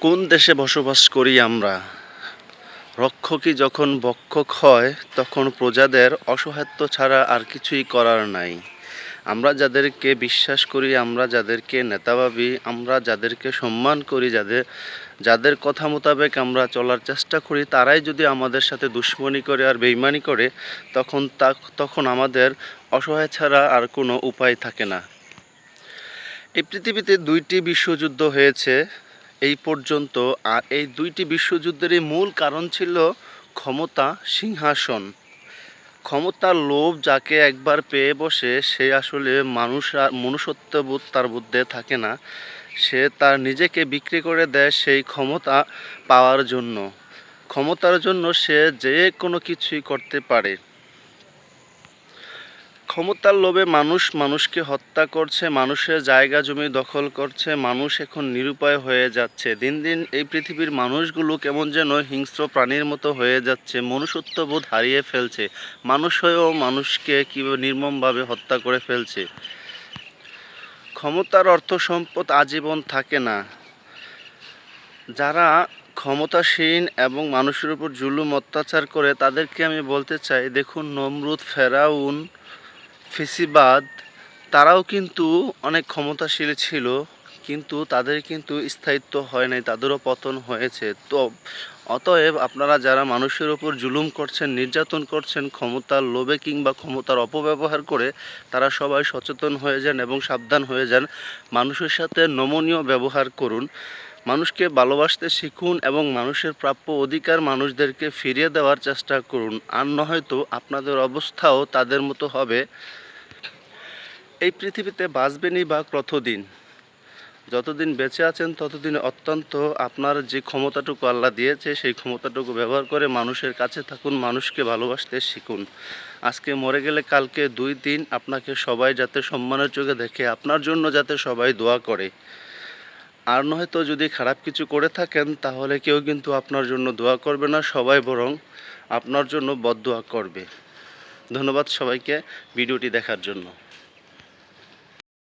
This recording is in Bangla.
কোন দেশে বসবাস করি আমরা? রক্ষকই যখন বক্ষক হয়, তখন প্রজাদের অসহায়ত্ব ছাড়া আর কিছুই করার নাই। আমরা যাদেরকে বিশ্বাস করি, আমরা যাদেরকে নেতা ভাবি, আমরা যাদেরকে সম্মান করি, যাদের যাদের কথা মোতাবেক আমরা চলার চেষ্টা করি, তারাই যদি আমাদের সাথে দুশ্মনী করে আর বেইমানি করে, তখন তা, তখন আমাদের অসহায় ছাড়া আর কোনো উপায় থাকে না। এই পৃথিবীতে দুইটি বিশ্বযুদ্ধ হয়েছে। এই পর্যন্ত, আর এই দুইটি বিশ্বযুদ্ধেরই মূল কারণ ছিল ক্ষমতা সিংহাসন। ক্ষমতার লোভ যাকে একবার পেয়ে বসে, সে আসলে মানুষ মনুষ্যত্ববোধ তার মধ্যে থাকে না। সে তার নিজেকে বিক্রি করে দেয় সেই ক্ষমতা পাওয়ার জন্য। ক্ষমতার জন্য সে যে কোনো কিছুই করতে পারে। ক্ষমতার লোভে মানুষ মানুষকে হত্যা করছে, মানুষের জায়গা জমি দখল করছে, মানুষ এখন নিরুপায় হয়ে যাচ্ছে। দিন দিন এই পৃথিবীর মানুষগুলো কেমন যেন হিংস্র প্রাণীর মতো হয়ে যাচ্ছে, মনুষ্যত্ববোধ হারিয়ে ফেলছে। মানুষ হয়েও মানুষকে কীভাবে নির্মমভাবে হত্যা করে ফেলছে? ক্ষমতার অর্থ সম্পদ আজীবন থাকে না। যারা ক্ষমতাসীন এবং মানুষের উপর জুলুম অত্যাচার করে, তাদেরকে আমি বলতে চাই, দেখুন, নমরুদ, ফেরাউন ফেসিবাদ, তারাও কিন্তু অনেক ক্ষমতাশীল ছিল, কিন্তু তাদের কিন্তু স্থায়িত্ব হয় নাই, তাদেরও পতন হয়েছে। তো অতএব আপনারা যারা মানুষের ওপর জুলুম করছেন, নির্যাতন করছেন, ক্ষমতার লোভে কিংবা ক্ষমতার অপব্যবহার করে তারা সবাই সচেতন হয়ে যান এবং সাবধান হয়ে যান। মানুষের সাথে নমনীয় ব্যবহার করুন। মানুষকে ভালোবাসতে শিখুন এবং মানুষের প্রাপ্য অধিকার মানুষদেরকে ফিরিয়ে দেওয়ার চেষ্টা করুন। আর নয়তো আপনাদের অবস্থাও তাদের মতো হবে। এই পৃথিবীতে বাঁচবেনই বা কতদিন? যতদিন বেঁচে আছেন, ততদিন অত্যন্ত আপনার যে ক্ষমতাটুকু আল্লাহ দিয়েছে, সেই ক্ষমতাটুকু ব্যবহার করে মানুষের কাছে থাকুন, মানুষকে ভালোবাসতে শিখুন। আজকে মরে গেলে কালকে দুই দিন আপনাকে সবাই যাতে সম্মানের চোখে দেখে, আপনার জন্য যাতে সবাই দোয়া করে। আর নয়তো যদি খারাপ কিছু করে থাকেন, তাহলে কেউ কিন্তু আপনার জন্য দোয়া করবে না, সবাই বরং আপনার জন্য বদদোয়া করবে। ধন্যবাদ সবাইকে ভিডিওটি দেখার জন্য।